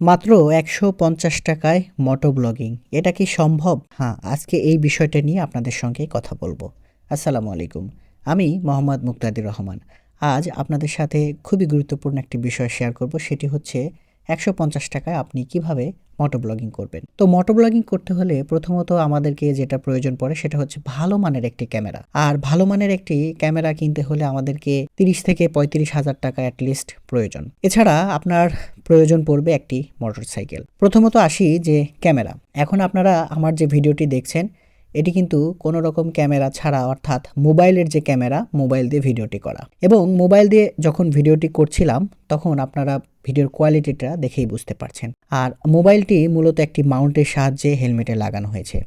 মাত্র একশো পঞ্চাশ টাকায় মোটো ব্লগিং। এটা কি সম্ভব? হ্যাঁ আজকে এই বিষয়টা নিয়ে আপনাদের সঙ্গে কথা বলব। আসসালামু আলাইকুম। আমি মোহাম্মদ মুক্তাদির রহমান। আজ আপনাদের সাথে খুবই গুরুত্বপূর্ণ একটি বিষয় শেয়ার করব। সেটি হচ্ছে একশো পঞ্চাশ টাকায় আপনি কীভাবে মোটো ব্লগিং করবেন? তো মোটো ব্লগিং করতে হলে প্রথমত আমাদেরকে যেটা প্রয়োজন পড়ে সেটা হচ্ছে ভালো মানের একটি ক্যামেরা। আর ভালো মানের একটি ক্যামেরা কিনতে হলে আমাদেরকে তিরিশ থেকে পঁয়ত্রিশ হাজার টাকা অ্যাটলিস্ট প্রয়োজন। এছাড়া আপনার প্রয়োজন পড়বে একটি মোটরসাইকেল প্রথমত আসি যে ক্যামেরা। এখন আপনারা আমার যে ভিডিওটি দেখছেন এটি কিন্তু কোনো রকম ক্যামেরা ছাড়া, অর্থাৎ মোবাইলের যে ক্যামেরা, মোবাইল দিয়ে ভিডিওটি করা। এবং মোবাইল দিয়ে যখন ভিডিওটি করছিলাম, তখন আপনারা ভিডিওর কোয়ালিটিটা দেখেই বুঝতে পারছেন। আর মোবাইলটি মূলত একটি মাউন্টের সাহায্যে হেলমেটে লাগানো হয়েছে।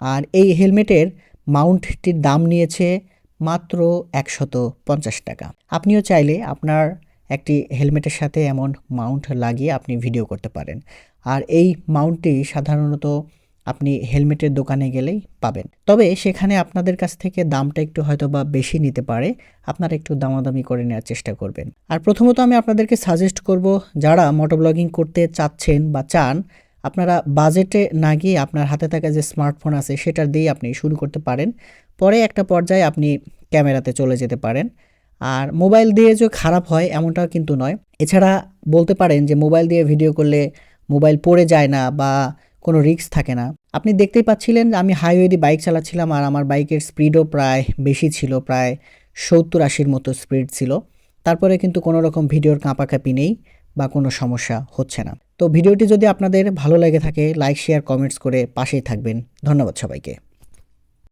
আর এই হেলমেটের মাউন্টটির দাম নিয়েছে মাত্র একশত পঞ্চাশ টাকা। আপনিও চাইলে আপনার একটি হেলমেটের সাথে এমন মাউন্ট লাগিয়ে আপনি ভিডিও করতে পারেন। আর এই মাউন্টটি সাধারণত আপনি হেলমেটের দোকানে গেলেই পাবেন। তবে সেখানে আপনাদের কাছ থেকে দামটা একটু হয়তো বা বেশি নিতে পারে, আপনারা একটু দামাদামি করে নেওয়ার চেষ্টা করবেন। আর প্রথমত আমি আপনাদেরকে সাজেস্ট করব, যারা মোটো ব্লগিং করতে চাচ্ছেন বা চান, আপনারা বাজেটে না গিয়ে আপনার হাতে থাকা যে স্মার্টফোন আছে সেটা দিয়েই আপনি শুরু করতে পারেন। পরে একটা পর্যায়ে আপনি ক্যামেরাতে চলে যেতে পারেন। আর মোবাইল দিয়ে যে খারাপ হয় এমনটাও কিন্তু নয়। এছাড়া বলতে পারেন যে মোবাইল দিয়ে ভিডিও করলে মোবাইল পড়ে যায় না বা কোনো রিক্স থাকে না। আপনি দেখতেই পাচ্ছিলেন আমি হাইওয়ে দিয়ে বাইক চালাচ্ছিলাম আর আমার বাইকের স্পিডও প্রায় বেশি ছিল, প্রায় সত্তর আশির মতো স্পিড ছিল। তারপরে কিন্তু কোনো রকম ভিডিওর কাঁপাকাঁপি নেই বা কোনো সমস্যা হচ্ছে না। তো ভিডিওটি যদি আপনাদের ভালো লেগে থাকে লাইক শেয়ার কমেন্টস করে পাশেই থাকবেন। ধন্যবাদ সবাইকে।